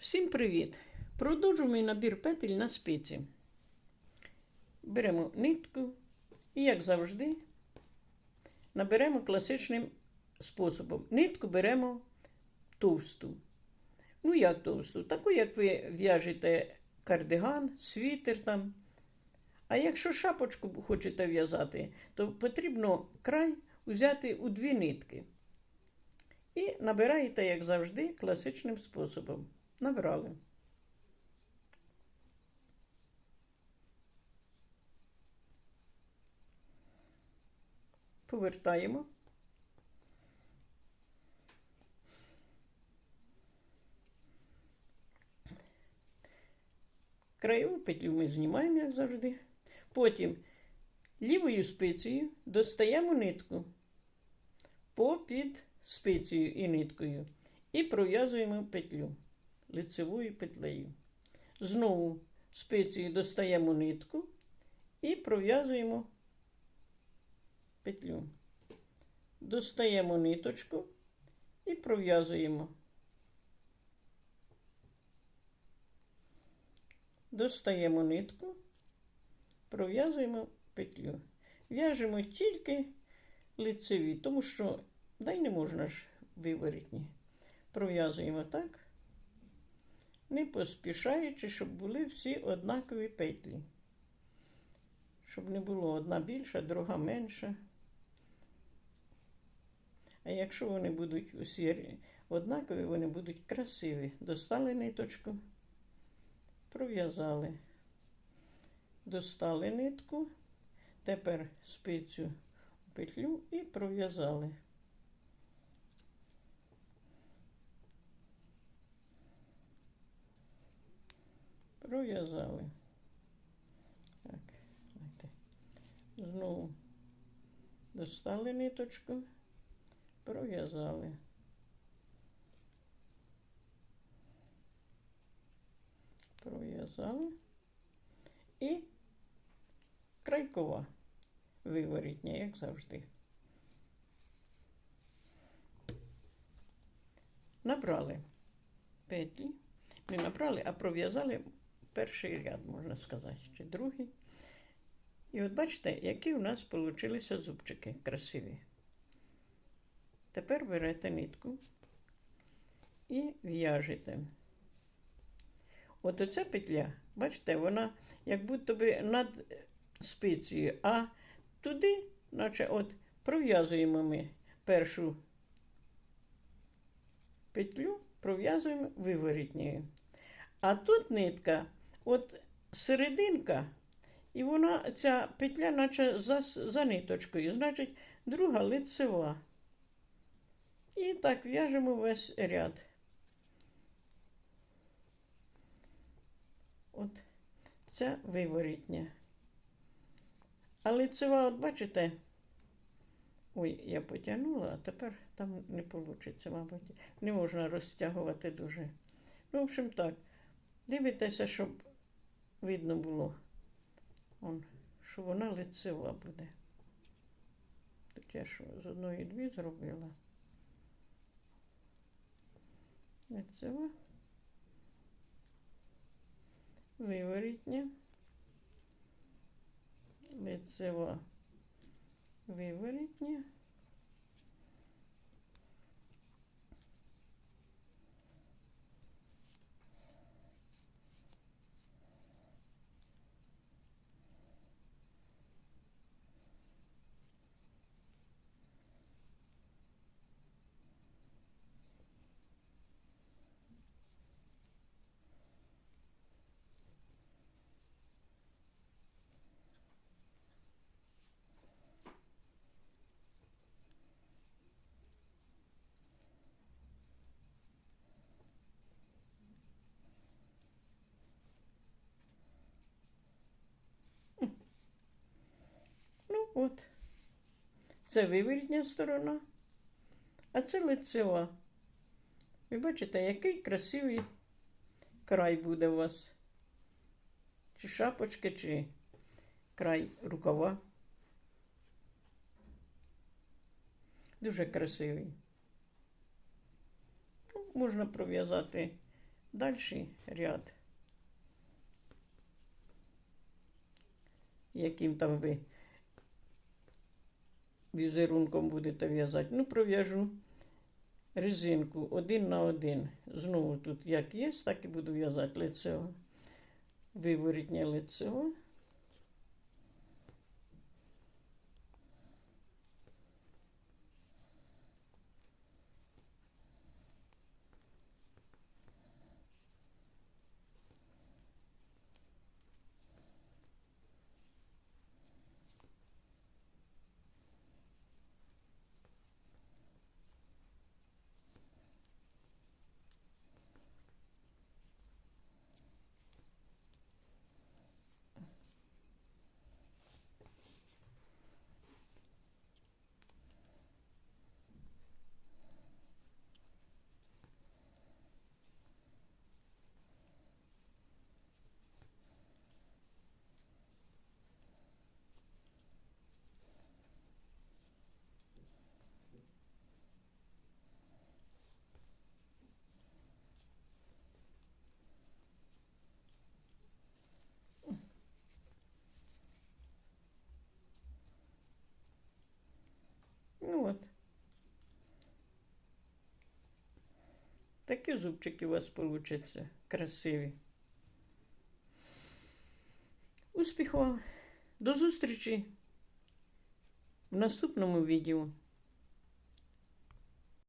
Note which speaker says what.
Speaker 1: Всім привіт! Продовжуємо мій набір петель на спиці. Беремо нитку і, як завжди, наберемо класичним способом. Нитку беремо товсту. Ну, як товсту? Таку, як ви в'яжете кардиган, світер там. А якщо шапочку хочете в'язати, то потрібно край взяти у дві нитки. І набираєте, як завжди, класичним способом. Набрали. Повертаємо. Краєву петлю ми знімаємо, як завжди. Потім лівою спицею достаємо нитку попід спицею і ниткою і пров'язуємо петлю лицевою петлею. Знову спицею достаємо нитку і пров'язуємо петлю. Достаємо ниточку і пров'язуємо. Достаємо нитку, пров'язуємо петлю. В'яжемо тільки лицеві, тому що дай не можна ж виворітні. Пров'язуємо так, не поспішаючи, щоб були всі однакові петлі. Щоб не було одна більша, друга менша. А якщо вони будуть усі однакові, вони будуть красиві. Достали ниточку, пров'язали, достали нитку, тепер спицю в петлю і пров'язали. Пров'язали. Так, давайте. Знову достали ниточку, пров'язали. Пров'язали і крайкова виворітня, як завжди. Набрали петлі, не набрали, а пров'язали перший ряд, можна сказати, чи другий. І от бачите, які у нас получилися зубчики красиві. Тепер берете нитку і в'яжете. От оця петля, бачите, вона як будто би над спицею, а туди, наче от пров'язуємо ми першу петлю, пров'язуємо виворітньою. А тут нитка, от серединка, і вона, ця петля, наче за, за ниточкою, значить, друга лицева. І так в'яжемо весь ряд. От ця виворітня. А лицева, от бачите, ой, я потягнула, а тепер там не вийде, мабуть. Не можна розтягувати дуже. Ну, в общем, так. Дивитеся, щоб видно було, Он, що вона лицева буде. Тут я що з одної дві зробила. Лицева. Виворітня. Лицева. Виворітня. От. Це виворітня сторона, а це лицева. Ви бачите, який красивий край буде у вас. Чи шапочки, чи край рукава. Дуже красивий. Ну, Можна пров'язати Далі ряд. Яким там ви візерунком будете в'язати. Ну, пров'яжу резинку один на один. Знову тут як є, так і буду в'язати лицево. Виворітнє лицево. Ну от. Такі зубчики у вас получаться красиві. Успіху вам! До зустрічі в наступному відео.